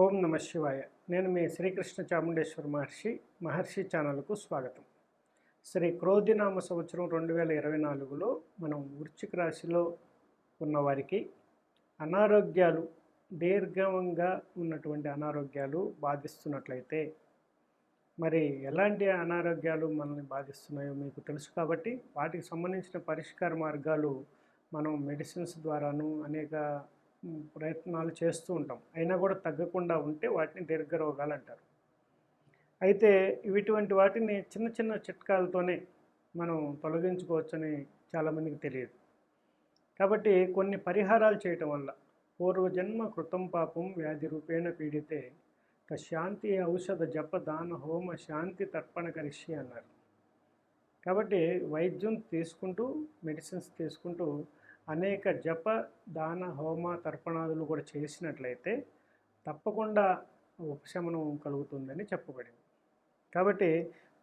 ఓం నమ శివాయ. నేను మీ శ్రీకృష్ణ చాముండేశ్వర మహర్షి మహర్షి ఛానల్కు స్వాగతం. శ్రీ క్రోధినామ సంవత్సరం రెండు వేల ఇరవై నాలుగులో మనం వృశ్చిక రాశిలో ఉన్నవారికి అనారోగ్యాలు దీర్ఘంగా ఉన్నటువంటి అనారోగ్యాలు బాధిస్తున్నట్లయితే మరి ఎలాంటి అనారోగ్యాలు మనల్ని బాధిస్తున్నాయో మీకు తెలుసు కాబట్టి వాటికి సంబంధించిన పరిష్కార మార్గాలు మనం మెడిసిన్స్ ద్వారాను అనేక ప్రయత్నాలు చేస్తూ ఉంటాం. అయినా కూడా తగ్గకుండా ఉంటే వాటిని దీర్ఘ రోగాలు అంటారు. అయితే ఇటువంటి వాటిని చిన్న చిన్న చిట్కాలతోనే మనం తొలగించుకోవచ్చని చాలామందికి తెలియదు. కాబట్టి కొన్ని పరిహారాలు చేయటం వల్ల పూర్వజన్మ కృతం పాపం వ్యాధి రూపేణ పీడితే శాంతి ఔషధ జప దాన హోమ శాంతి తర్పణ కరిషి అన్నారు. కాబట్టి వైద్యం తీసుకుంటూ మెడిసిన్స్ తీసుకుంటూ అనేక జప దాన హోమ తర్పణాదులు కూడా చేసినట్లయితే తప్పకుండా ఉపశమనం కలుగుతుందని చెప్పబడింది. కాబట్టి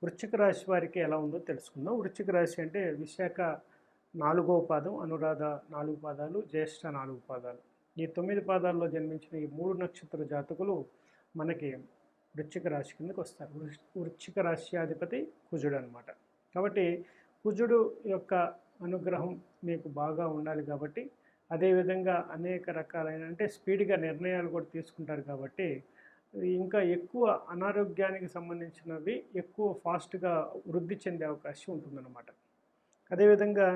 వృశ్చిక రాశి వారికి ఎలా ఉందో తెలుసుకుందాం. వృశ్చిక రాశి అంటే విశాఖ నాలుగో పాదం అనురాధ నాలుగు పాదాలు జ్యేష్ఠ నాలుగు పాదాలు. ఈ తొమ్మిది పాదాల్లో జన్మించిన ఈ మూడు నక్షత్ర జాతకులు మనకి వృశ్చిక రాశి కిందకి వస్తారు. వృశ్చిక రాశ్యాధిపతి కుజుడు అనమాట కాబట్టి కుజుడు యొక్క అనుగ్రహం మీకు బాగా ఉండాలి కాబట్టి అదేవిధంగా అనేక రకాలైన అంటే స్పీడ్గా నిర్ణయాలు కూడా తీసుకుంటారు కాబట్టి ఇంకా ఎక్కువ అనారోగ్యానికి సంబంధించినవి ఎక్కువ ఫాస్ట్గా వృద్ధి చెందే అవకాశం ఉంటుందన్నమాట. అదేవిధంగా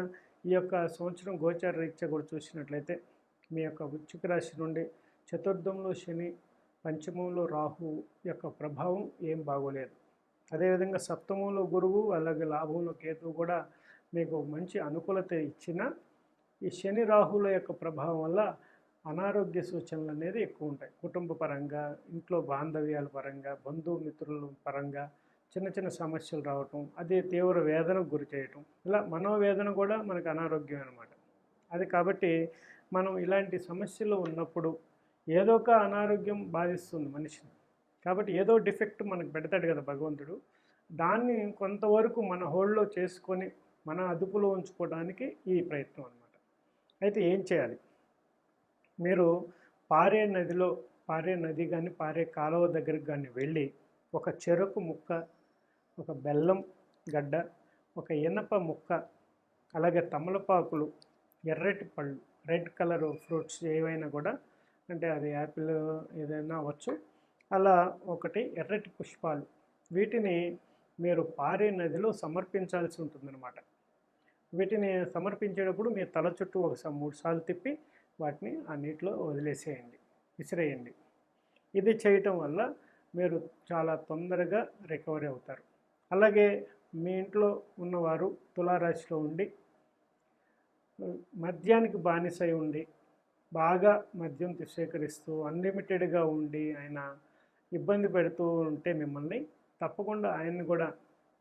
ఈ యొక్క సంవత్సరం గోచార రీత్యా కూడా చూసినట్లయితే మీ యొక్క వృచ్చిక రాశి నుండి చతుర్థంలో శని పంచమంలో రాహు యొక్క ప్రభావం ఏం బాగోలేదు. అదేవిధంగా సప్తమంలో గురువు అలాగే లాభంలో కేతువు కూడా మీకు మంచి అనుకూలత ఇచ్చిన ఈ శని రాహుల యొక్క ప్రభావం వల్ల అనారోగ్య సూచనలు అనేది ఎక్కువ ఉంటాయి. కుటుంబ పరంగా ఇంట్లో బాంధవ్యాల పరంగా బంధుమిత్రుల పరంగా చిన్న చిన్న సమస్యలు రావటం అదే తీవ్ర వేదనకు గురి చేయటం ఇలా మనోవేదన కూడా మనకు అనారోగ్యం అనమాట అది కాబట్టి మనం ఇలాంటి సమస్యలు ఉన్నప్పుడు ఏదో ఒక అనారోగ్యం బాధిస్తుంది మనిషిని. కాబట్టి ఏదో డిఫెక్ట్ మనకు పెడతాడు కదా భగవంతుడు. దాన్ని కొంతవరకు మన హోల్డ్లో చేసుకొని మన అదుపులో ఉంచుకోవడానికి ఈ ప్రయత్నం అనమాట అయితే ఏం చేయాలి? మీరు పారే నదిలో పారే నది కానీ పారే కాలువ దగ్గరికి కానీ వెళ్ళి ఒక చెరకు ముక్క ఒక బెల్లం గడ్డ ఒక ఇనప ముక్క అలాగే తమలపాకులు ఎర్రటి పళ్ళు రెడ్ కలర్ ఫ్రూట్స్ ఏవైనా కూడా అంటే అది యాపిల్ ఏదైనా అవ్వచ్చు. అలా ఒకటి ఎర్రటి పుష్పాలు. వీటిని మీరు పారే నదిలో సమర్పించాల్సి ఉంటుందన్నమాట. వీటిని సమర్పించేటప్పుడు మీ తల చుట్టూ ఒకసారి మూడు సార్లు తిప్పి వాటిని ఆ నీటిలో వదిలేసేయండి విసిరేయండి. ఇది చేయటం వల్ల మీరు చాలా తొందరగా రికవరీ అవుతారు. అలాగే మీ ఇంట్లో ఉన్నవారు తులారాశిలో ఉండి మద్యానికి బానిసై ఉండి బాగా మద్యం సేకరిస్తూ అన్లిమిటెడ్గా ఉండి ఆయన ఇబ్బంది పెడుతూ ఉంటే మిమ్మల్ని తప్పకుండా ఆయన్ని కూడా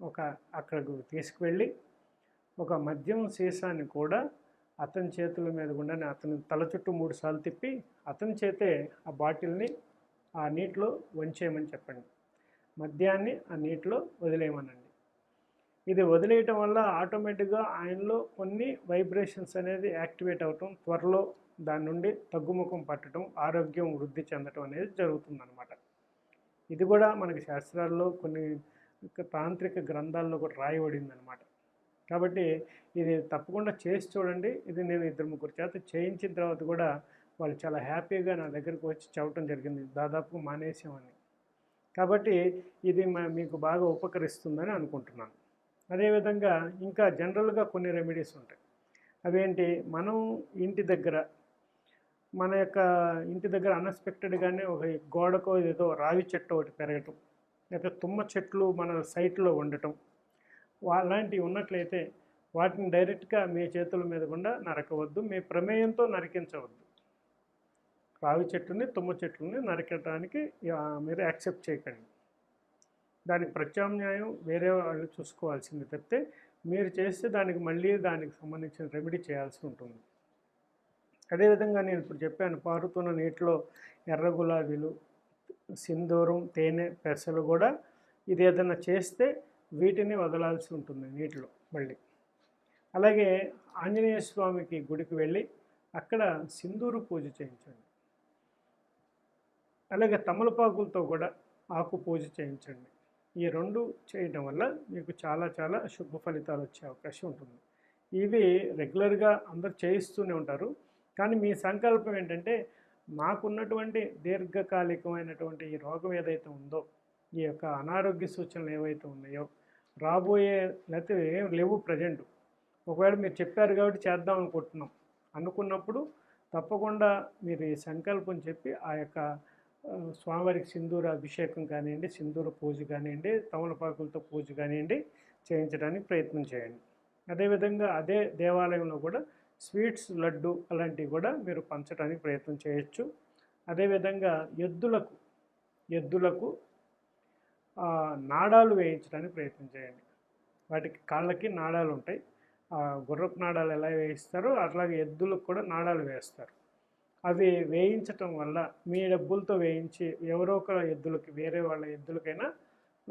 ఒక అక్కడికి తీసుకువెళ్ళి ఒక మద్యం సీసాన్ని కూడా అతని చేతుల మీద గుండానే అతని తల చుట్టూ మూడు సార్లు తిప్పి అతని చేతే ఆ బాటిల్ని ఆ నీటిలో వంచేయమని చెప్పండి. మద్యాన్ని ఆ నీటిలో వదిలేయమనండి. ఇది వదిలేయటం వల్ల ఆటోమేటిక్గా ఆయనలో కొన్ని వైబ్రేషన్స్ అనేది యాక్టివేట్ అవటం త్వరలో దాని నుండి తగ్గుముఖం పట్టడం ఆరోగ్యం వృద్ధి చెందటం అనేది జరుగుతుందన్నమాట. ఇది కూడా మనకి శాస్త్రాల్లో కొన్ని తాంత్రిక గ్రంథాల్లో కూడా రాయబడింది అనమాట కాబట్టి ఇది తప్పకుండా చేసి చూడండి. ఇది నేను ఇద్దరు ముగ్గురు చేత చేయించిన తర్వాత కూడా వాళ్ళు చాలా హ్యాపీగా నా దగ్గరకు వచ్చి చెప్పడం జరిగింది. దాదాపు మానేసామని కాబట్టి ఇది మా- మీకు బాగా ఉపకరిస్తుందని అనుకుంటున్నాను. అదేవిధంగా ఇంకా జనరల్గా కొన్ని రెమెడీస్ ఉంటాయి. అవేంటి? మనం ఇంటి దగ్గర మన యొక్క ఇంటి దగ్గర అన్ఎక్స్పెక్టెడ్గానే ఒక గోడకో ఏదో రావి చెట్టు ఒకటి పెరగటం లేకపోతే తుమ్మ చెట్లు మన సైట్లో ఉండటం అలాంటివి ఉన్నట్లయితే వాటిని డైరెక్ట్గా మీ చేతుల మీద గుండా నరకవద్దు మీ ప్రమేయంతో నరికించవద్దు. రావి చెట్టుని తుమ్మ చెట్లని నరకటానికి ఆ, మీరు యాక్సెప్ట్ చేయకండి. దానికి ప్రత్యామ్నాయం వేరే వాళ్ళు చూసుకోవాల్సింది తప్పితే మీరు చేస్తే దానికి మళ్ళీ దానికి సంబంధించిన రెమెడీ చేయాల్సి ఉంటుంది. అదేవిధంగా నేను ఇప్పుడు చెప్పాను పారుతున్న నీటిలో ఎర్ర గులాబీలు సింధూరం తేనె పెసలు కూడా ఇది ఏదైనా చేస్తే వీటిని వదలాల్సి ఉంటుంది నీటిలో మళ్ళీ. అలాగే ఆంజనేయ స్వామికి గుడికి వెళ్ళి అక్కడ సింధూరు పూజ చేయించండి. అలాగే తమలపాకులతో కూడా ఆకు పూజ చేయించండి. ఈ రెండు చేయడం వల్ల మీకు చాలా చాలా శుభ ఫలితాలు వచ్చే అవకాశం ఉంటుంది. ఇవి రెగ్యులర్గా అందరు చేయిస్తూనే ఉంటారు. కానీ మీ సంకల్పం ఏంటంటే మాకున్నటువంటి దీర్ఘకాలికమైనటువంటి ఈ రోగం ఏదైతే ఉందో ఈ యొక్క అనారోగ్య సూచనలు ఏవైతే ఉన్నాయో రాబోయే లేకపోతే ఏం లేవు ప్రజెంట్. ఒకవేళ మీరు చెప్పారు కాబట్టి చేద్దాం అనుకుంటున్నాం. అనుకున్నప్పుడు తప్పకుండా మీరు ఈ సంకల్పం చెప్పి ఆ యొక్క స్వామివారికి సింధూర అభిషేకం కానివ్వండి సింధూర పూజ కానివ్వండి తమలపాకులతో పూజ కానివ్వండి చేయించడానికి ప్రయత్నం చేయండి. అదేవిధంగా అదే దేవాలయంలో కూడా స్వీట్స్ లడ్డు అలాంటివి కూడా మీరు పంచడానికి ప్రయత్నం చేయొచ్చు. అదేవిధంగా ఎద్దులకు ఎద్దులకు నాడాలు వేయించడానికి ప్రయత్నం చేయండి. వాటికి కాళ్ళకి నాడాలు ఉంటాయి. ఆ, గుర్రపు నాడాలు ఎలా వేయిస్తారో అట్లాగే ఎద్దులకు కూడా నాడాలు వేస్తారు. అవి వేయించటం వల్ల మీ డబ్బులతో వేయించి ఎవరో ఒక ఎద్దులకి వేరే వాళ్ళ ఎద్దులకైనా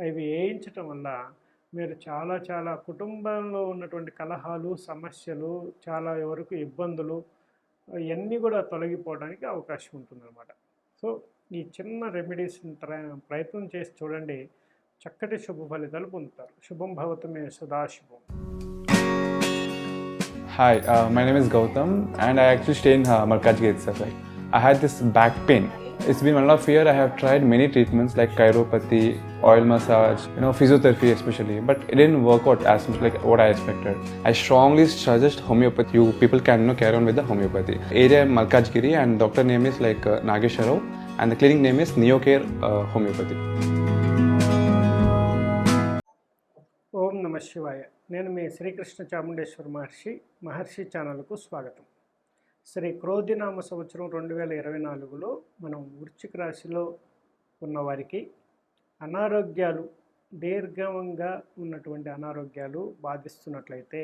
ఇవి వేయించటం వల్ల మీరు చాలా చాలా కుటుంబంలో ఉన్నటువంటి కలహాలు సమస్యలు చాలా వరకు ఇబ్బందులు ఇవన్నీ కూడా తొలగిపోవడానికి అవకాశం ఉంటుందన్నమాట. సో ఈ చిన్న రెమెడీస్ని ట్రై- ప్రయత్నం చేసి చూడండి చక్కటి శుభ ఫలితాలు పొందుతారు శుభం భవతమే సదాశుభం Hi, uh, my name is Gautam, and I actually stay in uh, Malkajgiri itself. Like, I had this back pain. It's been one and a year. I have tried many treatments like chiropathy, oil massage, you know, physiotherapy especially, but it didn't work out as much like what I expected. I strongly suggest homeopathy. You people can you know, carry on with the homeopathy. Area Malkajgiri, and doctor name is like uh, Nagesharov, and the clinic name is Neocare uh, Homeopathy. ఓం నమ శివాయ నేను మీ శ్రీకృష్ణ చాముండేశ్వర మహర్షి మహర్షి ఛానల్కు స్వాగతం శ్రీ క్రోధినామ సంవత్సరం రెండు వేల ఇరవై నాలుగులో మనం వృశ్చిక రాశిలో ఉన్నవారికి అనారోగ్యాలు దీర్ఘంగా ఉన్నటువంటి అనారోగ్యాలు బాధిస్తున్నట్లయితే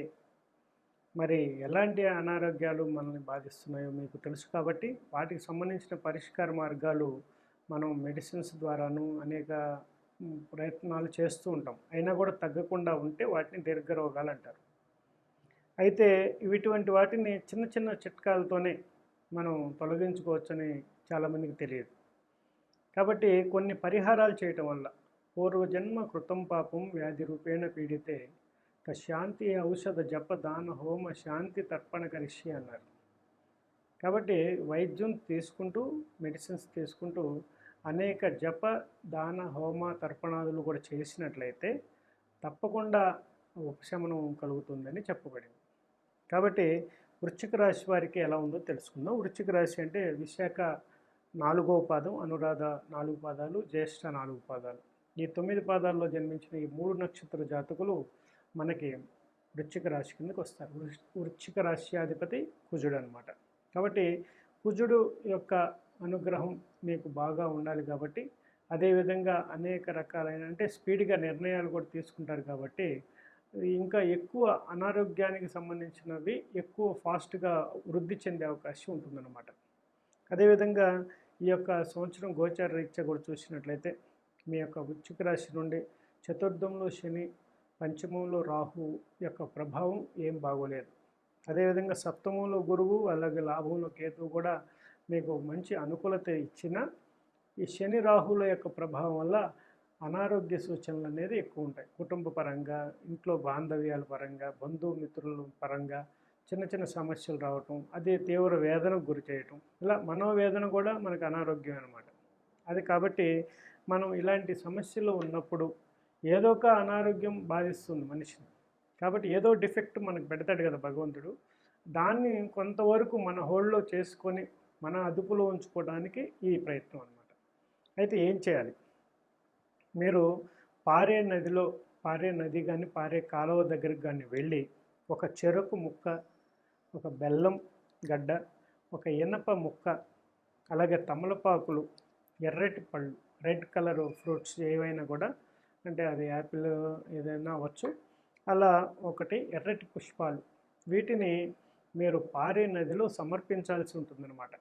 మరి ఎలాంటి అనారోగ్యాలు మనల్ని బాధిస్తున్నాయో మీకు తెలుసు కాబట్టి వాటికి సంబంధించిన పరిష్కార మార్గాలు మనం మెడిసిన్స్ ద్వారాను అనేక ప్రయత్నాలు చేస్తూ ఉంటాం. అయినా కూడా తగ్గకుండా ఉంటే వాటిని దీర్ఘ రోగాలు అంటారు. అయితే ఇటువంటి వాటిని చిన్న చిన్న చిట్కాలతోనే మనం తొలగించుకోవచ్చని చాలామందికి తెలియదు. కాబట్టి కొన్ని పరిహారాలు చేయటం వల్ల పూర్వజన్మ కృతం పాపం వ్యాధి రూపేణ పీడితే శాంతి ఔషధ జప దాన హోమ శాంతి తర్పణ కరిషి అన్నారు. కాబట్టి వైద్యం తీసుకుంటూ మెడిసిన్స్ తీసుకుంటూ అనేక జప దాన హోమ తర్పణాదులు కూడా చేసినట్లయితే తప్పకుండా ఉపశమనం కలుగుతుందని చెప్పబడింది. కాబట్టి వృశ్చిక రాశి వారికి ఎలా ఉందో తెలుసుకుందాం. వృశ్చిక రాశి అంటే విశాఖ నాలుగో పాదం అనురాధ నాలుగు పాదాలు జ్యేష్ఠ నాలుగు పాదాలు. ఈ తొమ్మిది పాదాల్లో జన్మించిన ఈ మూడు నక్షత్ర జాతకులు మనకి వృశ్చిక రాశి కిందకి వస్తారు. వృచ్చిక వృశ్చిక రాశ్యాధిపతి కుజుడు అనమాట కాబట్టి కుజుడు యొక్క అనుగ్రహం మీకు బాగా ఉండాలి కాబట్టి అదేవిధంగా అనేక రకాలైన అంటే స్పీడ్గా నిర్ణయాలు కూడా తీసుకుంటారు కాబట్టి ఇంకా ఎక్కువ అనారోగ్యానికి సంబంధించినవి ఎక్కువ ఫాస్ట్గా వృద్ధి చెందే అవకాశం ఉంటుందన్నమాట. అదేవిధంగా ఈ యొక్క సంవత్సరం గోచార రీత్యా కూడా చూసినట్లయితే మీ యొక్క వృచ్చిక రాశి నుండి చతుర్థంలో శని పంచమంలో రాహు యొక్క ప్రభావం ఏం బాగోలేదు. అదేవిధంగా సప్తమంలో గురువు అలాగే లాభంలో కేతువు కూడా మీకు మంచి అనుకూలత ఇచ్చిన ఈ శని రాహుల యొక్క ప్రభావం వల్ల అనారోగ్య సూచనలు అనేది ఎక్కువ ఉంటాయి. కుటుంబ పరంగా ఇంట్లో బాంధవ్యాల పరంగా బంధుమిత్రుల పరంగా చిన్న చిన్న సమస్యలు రావటం అదే తీవ్ర వేదనకు గురి చేయటం ఇలా మనోవేదన కూడా మనకు అనారోగ్యం అనమాట అది కాబట్టి మనం ఇలాంటి సమస్యలు ఉన్నప్పుడు ఏదో ఒక అనారోగ్యం బాధిస్తుంది మనిషిని. కాబట్టి ఏదో డిఫెక్ట్ మనకు పెడతాడు కదా భగవంతుడు. దాన్ని కొంతవరకు మన హోల్డ్లో చేసుకొని మన అదుపులో ఉంచుకోవడానికి ఈ ప్రయత్నం అనమాట అయితే ఏం చేయాలి? మీరు పారే నదిలో పారే నది కానీ పారే కాలువ దగ్గరికి కానీ వెళ్ళి ఒక చెరకు ముక్క ఒక బెల్లం గడ్డ ఒక ఇనప ముక్క అలాగే తమలపాకులు ఎర్రటి పళ్ళు రెడ్ కలర్ ఫ్రూట్స్ ఏవైనా కూడా అంటే అది యాపిల్ ఏదైనా అవ్వచ్చు. అలా ఒకటి ఎర్రటి పుష్పాలు. వీటిని మీరు పారే నదిలో సమర్పించాల్సి ఉంటుందన్నమాట.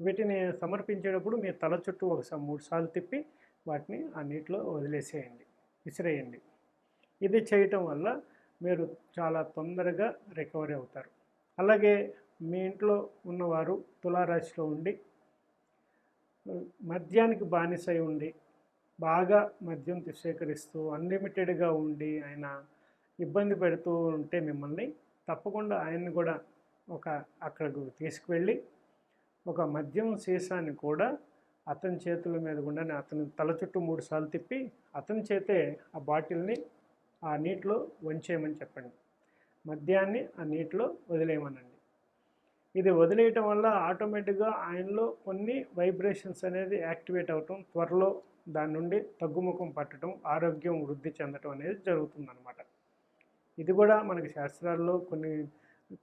వీటిని సమర్పించేటప్పుడు మీ తల చుట్టూ ఒకసారి మూడు సార్లు తిప్పి వాటిని ఆ నీటిలో వదిలేసేయండి. విసిరేయండి. ఇది చేయటం వల్ల మీరు చాలా తొందరగా రికవరీ అవుతారు. అలాగే మీ ఇంట్లో ఉన్నవారు తులారాశిలో ఉండి మద్యానికి బానిసై ఉండి బాగా మద్యం స్వీకరిస్తూ అన్లిమిటెడ్గా ఉండి ఆయన ఇబ్బంది పెడుతూ ఉంటే మిమ్మల్ని తప్పకుండా ఆయన్ని కూడా ఒక అక్కడికి తీసుకువెళ్ళి ఒక మద్యం సీసాన్ని కూడా అతని చేతుల మీద గుండానే అతని తల చుట్టూ మూడు సార్లు తిప్పి అతని చేతే ఆ బాటిల్ని ఆ నీటిలో వంచేయమని చెప్పండి. మద్యాన్ని ఆ నీటిలో వదిలేయమనండి. ఇది వదిలేయటం వల్ల ఆటోమేటిక్గా ఆయనలో కొన్ని వైబ్రేషన్స్ అనేది యాక్టివేట్ అవటం త్వరలో దాని నుండి తగ్గుముఖం పట్టడం ఆరోగ్యం వృద్ధి చెందటం అనేది జరుగుతుందన్నమాట. ఇది కూడా మనకి శాస్త్రాల్లో కొన్ని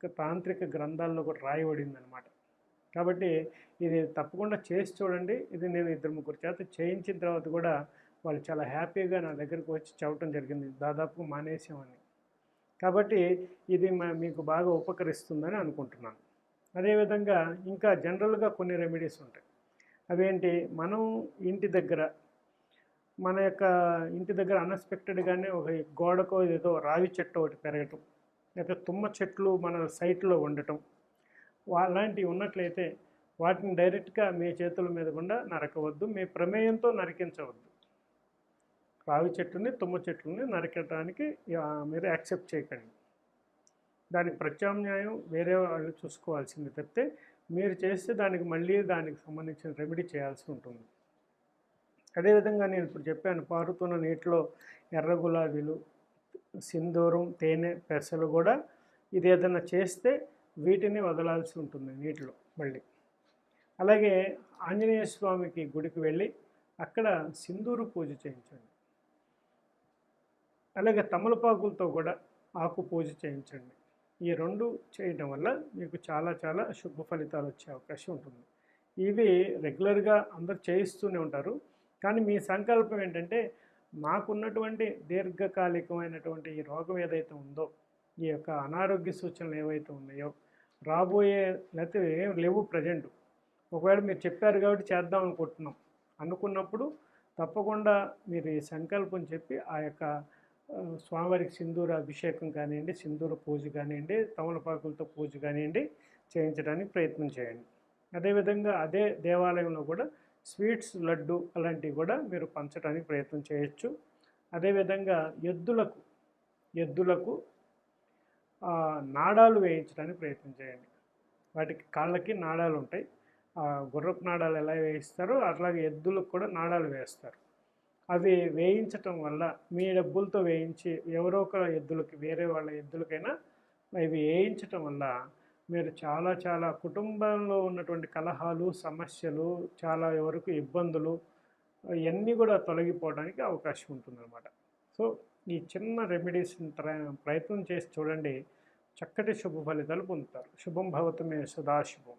తాంత్రిక గ్రంథాల్లో కూడా రాయబడింది అనమాట కాబట్టి ఇది తప్పకుండా చేసి చూడండి. ఇది నేను ఇద్దరు ముగ్గురు చేత చేయించిన తర్వాత కూడా వాళ్ళు చాలా హ్యాపీగా నా దగ్గరకు వచ్చి చెప్పడం జరిగింది. దాదాపు మానేసామని కాబట్టి ఇది మా- మీకు బాగా ఉపకరిస్తుందని అనుకుంటున్నాను. అదేవిధంగా ఇంకా జనరల్గా కొన్ని రెమెడీస్ ఉంటాయి. అవేంటి? మనం ఇంటి దగ్గర మన యొక్క ఇంటి దగ్గర అన్ఎక్స్పెక్టెడ్గానే ఒక గోడకో ఏదో రావి చెట్టు ఒకటి పెరగటం లేకపోతే తుమ్మ చెట్లు మన సైట్లో ఉండటం. అలాంటివి ఉన్నట్లయితే వాటిని డైరెక్ట్గా మీ చేతుల మీద గుండా నరకవద్దు మీ ప్రమేయంతో నరికించవద్దు. రావి చెట్టుని తుమ్మ చెట్లని నరకటానికి మీరు యాక్సెప్ట్ చేయకండి. దానికి ప్రత్యామ్నాయం వేరే వాళ్ళు చూసుకోవాల్సింది తప్పితే మీరు చేస్తే దానికి మళ్ళీ దానికి సంబంధించిన రెమెడీ చేయాల్సి ఉంటుంది. అదేవిధంగా నేను ఇప్పుడు చెప్పాను పారుతున్న నీటిలో ఎర్ర గులాబీలు సింధూరం తేనె పెసలు కూడా ఇది ఏదైనా చేస్తే వీటిని వదలాల్సి ఉంటుంది నీటిలో మళ్ళీ. అలాగే ఆంజనేయ స్వామికి గుడికి వెళ్ళి అక్కడ సింధూరు పూజ చేయించండి. అలాగే తమలపాకులతో కూడా ఆకు పూజ చేయించండి. ఈ రెండు చేయడం వల్ల మీకు చాలా చాలా శుభ ఫలితాలు వచ్చే అవకాశం ఉంటుంది. ఇవి రెగ్యులర్గా అందరు చేయిస్తూనే ఉంటారు. కానీ మీ సంకల్పం ఏంటంటే మాకున్నటువంటి దీర్ఘకాలికమైనటువంటి ఈ రోగం ఏదైతే ఉందో ఈ యొక్క అనారోగ్య సూచనలు ఏవైతే ఉన్నాయో రాబోయే లేకపోతే ఏం లేవు ప్రజెంట్. ఒకవేళ మీరు చెప్పారు కాబట్టి చేద్దాం అనుకుంటున్నాం. అనుకున్నప్పుడు తప్పకుండా మీరు ఈ సంకల్పం చెప్పి ఆ యొక్క స్వామివారికి సింధూర అభిషేకం కానివ్వండి సింధూర పూజ కానివ్వండి తమలపాకులతో పూజ కానివ్వండి చేయించడానికి ప్రయత్నం చేయండి. అదేవిధంగా అదే దేవాలయంలో కూడా స్వీట్స్ లడ్డు అలాంటివి కూడా మీరు పంచడానికి ప్రయత్నం చేయొచ్చు. అదేవిధంగా ఎద్దులకు ఎద్దులకు నాడాలు వేయించడానికి ప్రయత్నం చేయండి. వాటికి కాళ్ళకి నాడాలు ఉంటాయి. ఆ గుర్రపు నాడాలు ఎలా వేయిస్తారో అట్లాగే ఎద్దులకు కూడా నాడాలు వేస్తారు. అవి వేయించటం వల్ల మీ డబ్బులతో వేయించి ఎవరో ఒక ఎద్దులకి వేరే వాళ్ళ ఎద్దులకైనా ఇవి వేయించటం వల్ల మీరు చాలా చాలా కుటుంబంలో ఉన్నటువంటి కలహాలు సమస్యలు చాలా వరకు ఇబ్బందులు ఇవన్నీ కూడా తొలగిపోవడానికి అవకాశం ఉంటుందన్నమాట. సో ఈ చిన్న రెమెడీస్ ప్రయత్నం చేసి చూడండి. చక్కటి శుభ ఫలితాలు పొందుతారు. శుభం భవతమే సదాశుభం